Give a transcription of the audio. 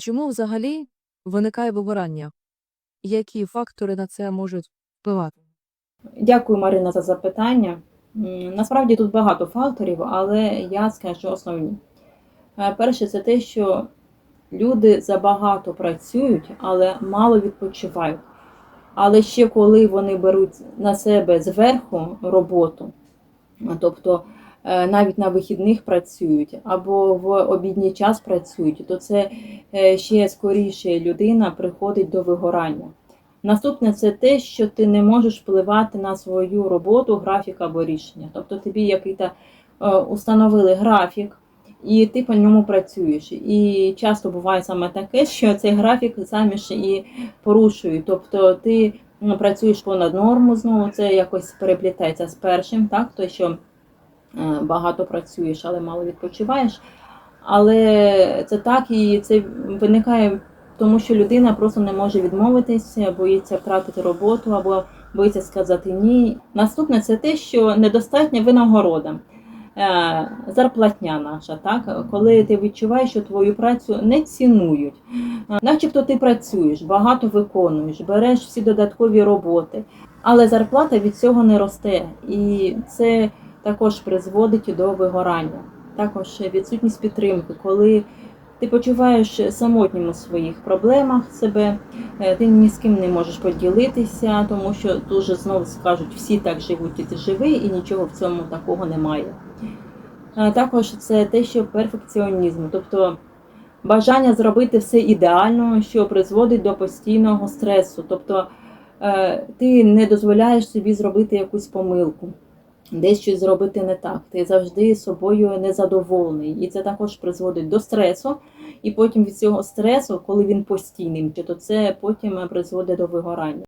Чому взагалі виникає вигорання? Які фактори на це можуть впливати? Дякую, Марина, за запитання. Насправді тут багато факторів, але я скажу основні. Е, Перше, це те, що люди забагато працюють, але мало відпочивають. Але ще коли вони беруть на себе зверху роботу, тобто навіть на вихідних працюють або в обідній час працюють, то це е, ще скоріше людина приходить до вигорання. Наступне це те, що ти не можеш впливати на свою роботу, графік або рішення. Тобто тобі який-то е, установили графік, і ти по ньому працюєш. І часто буває саме таке, що цей графік самі ж і порушують. Тобто ти працюєш понад норму знову, це якось переплітається з першим, так? То, що е, багато працюєш, але мало відпочиваєш. Але це так і це виникає тому що людина просто не може відмовитися, боїться втратити роботу або боїться сказати ні. Наступне це те, що недостатня винагорода. Е, Зарплатня наша, так коли ти відчуваєш, що твою працю не цінують, Е, начебто ти працюєш, багато виконуєш, береш всі додаткові роботи, але зарплата від цього не росте, і це також призводить до вигорання. Також відсутність підтримки, коли ти почуваєш самотнім у своїх проблемах себе, е, ти ні з ким не можеш поділитися, тому що дуже знову скажуть, всі так живуть, і ти живий, і нічого в цьому такого немає. Е, Також це те, що перфекціонізм, тобто бажання зробити все ідеально, що призводить до постійного стресу. Тобто е, ти не дозволяєш собі зробити якусь помилку десь щось зробити не так. Ти завжди собою незадоволений. І це також призводить до стресу. І потім від цього стресу, коли він постійний, то це потім призводить до вигорання.